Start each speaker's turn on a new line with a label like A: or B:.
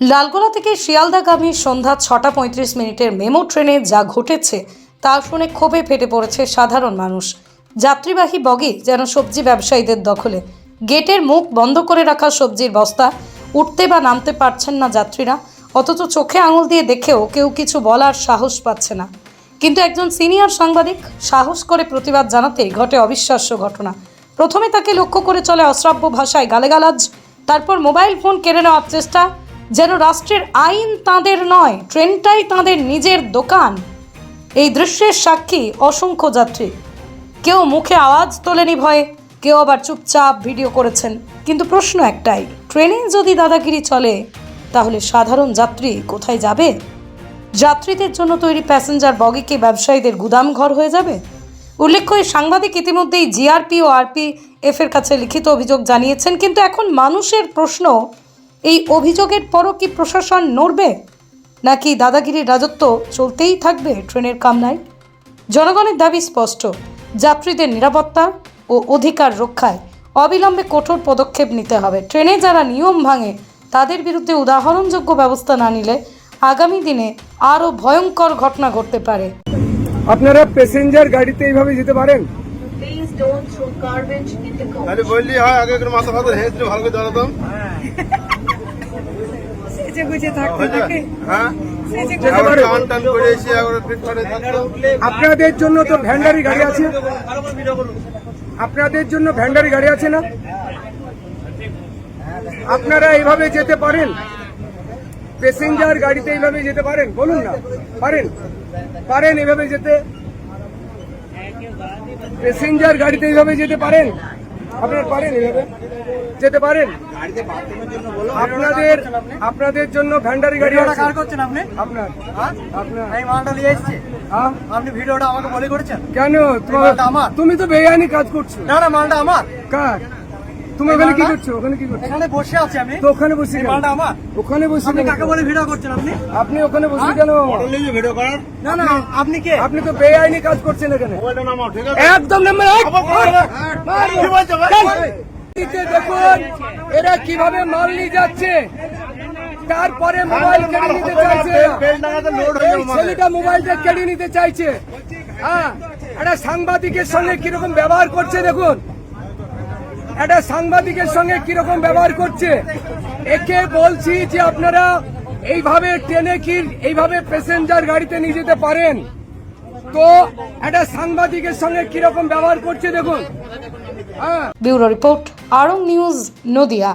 A: লালগোলা থেকে শিয়ালদাগামী সন্ধ্যা ছটা পঁয়ত্রিশ মিনিটের মেমো ট্রেনে যা ঘটেছে, তা শুনে ক্ষোভে ফেটে পড়েছে সাধারণ মানুষ। যাত্রীবাহী বগি যেন সবজি ব্যবসায়ীদের দখলে। গেটের মুখ বন্ধ করে রাখা সবজির বস্তা। উঠতে বা নামতে পারছেন না যাত্রীরা। অথচ চোখে আঙুল দিয়ে দেখেও কেউ কিছু বলার সাহস পাচ্ছে না। কিন্তু একজন সিনিয়র সাংবাদিক সাহস করে প্রতিবাদ জানাতেই ঘটে অবিশ্বাস্য ঘটনা। প্রথমে তাকে লক্ষ্য করে চলে অশ্রাব্য ভাষায় গালেগালাজ, তারপর মোবাইল ফোন কেড়ে নেওয়ার চেষ্টা যেন রাষ্ট্রের আইন তাঁদের নয়, ট্রেনটাই তাঁদের নিজের দোকান। এই দৃশ্যের সাক্ষী অসংখ্য যাত্রী। কেউ মুখে আওয়াজ তোলেনি ভয়ে, কেউ আবার চুপচাপ ভিডিও করেছেন। কিন্তু প্রশ্ন একটাই, ট্রেনে যদি দাদাগিরি চলে, তাহলে সাধারণ যাত্রী কোথায় যাবে? যাত্রীদের জন্য তৈরি প্যাসেঞ্জার বগিকে ব্যবসায়ীদের গুদাম ঘর হয়ে যাবে? উল্লেখ্য, এই সাংবাদিক ইতিমধ্যেই জিআরপি ও আরপি এফ এর কাছে লিখিত অভিযোগ জানিয়েছেন, কিন্তু এখন মানুষের প্রশ্ন এই অভিযোগের পরও কি প্রশাসন নড়বে? নাকি দাদাগিরির রাজত্ব চলতেই থাকবে ট্রেনের কামনায়? জনগণের দাবি স্পষ্ট যাত্রীদের নিরাপত্তা ও অধিকার রক্ষায় অবিলম্বে কঠোর পদক্ষেপ নিতে হবে। ট্রেনে যারা নিয়ম ভাঙে তাদের বিরুদ্ধে উদাহরণযোগ্য ব্যবস্থা না নিলে আগামী দিনে আরও ভয়ঙ্কর ঘটনা ঘটতে পারে।
B: আপনারা প্যাসেঞ্জার গাড়িতে এইভাবে যেতে পারেন.
C: তাহলে বললি হয় আগে মাথা ভালো করে দাঁড়াতাম।
D: সেজে গুজে থাকতে
C: হয়তো?
D: থাকে।
C: হ্যাঁ। থাকতাম
B: আপনাদের জন্য তো ভ্যান্ডারি গাড়ি আছে। আপনাদের জন্য ভ্যান্ডারি গাড়ি আছে না? আপনারা এইভাবে যেতে পারেন? প্যাসেঞ্জার গাড়িতে এইভাবে যেতে পারেন? বলুন না। পারেন? পারেন এইভাবে যেতে? প্যাসেঞ্জার গাড়িতে এইভাবে যেতে পারেন? আপনারা পারেন এইভাবে যেতে পারেন? আপনাদের আপনাদের জন্য ভ্যান্ডারি গাড়ি আছে।
D: কার করছেন আপনি?
B: আপনার। আপনার।
D: এই মালটা নিয়ে এসেছি।
B: হ্যাঁ?
D: আপনি ভিডিওটা আমাকে বলে করেছেন?
B: কেন? তুমি তো বেআইনি কাজ করছ।
D: না না মালটা আমার।
B: কার? তুমি ওখানে কি করছ? ওখানে কি করছ?
D: এখানে বসে আছি আমি।
B: তো ওখানে বসে
D: মালটা আমার।
B: ওখানে বসে
D: আপনি কাকে বলে ভিডিও করছেন আপনি?
B: আপনি ওখানে বসে কেন?
C: ভিডিও করার?
D: না না আপনি কে?
B: আপনি তো বেআইনি কাজ করছেন এখানে।
C: মোবাইলটা নামাও ঠিক আছে?
B: একদম নাম্বার
C: কি বলছো ভাই?
B: দেখুন এরা কীভাবে মাল নিয়ে যাচ্ছে। তারপরে মোবাইল কেড়ে নিতে চাইছে।
C: হয়ে মানে।
B: ছেলেটা মোবাইলটা কেড়ে নিতে চাইছে। হ্যাঁ একটা সাংবাদিকের সঙ্গে কীরকম ব্যবহার করছে দেখুন। একটা সাংবাদিকের সঙ্গে কীরকম ব্যবহার করছে? একে বলছি যে আপনারা এইভাবে ট্রেনে কি, এইভাবে প্যাসেঞ্জার গাড়িতে নিয়ে যেতে পারেন। তো একটা সাংবাদিকের সঙ্গে কীরকম ব্যবহার করছে দেখুন। হ্যাঁ।
A: Bureau report, Arong news, Nadia.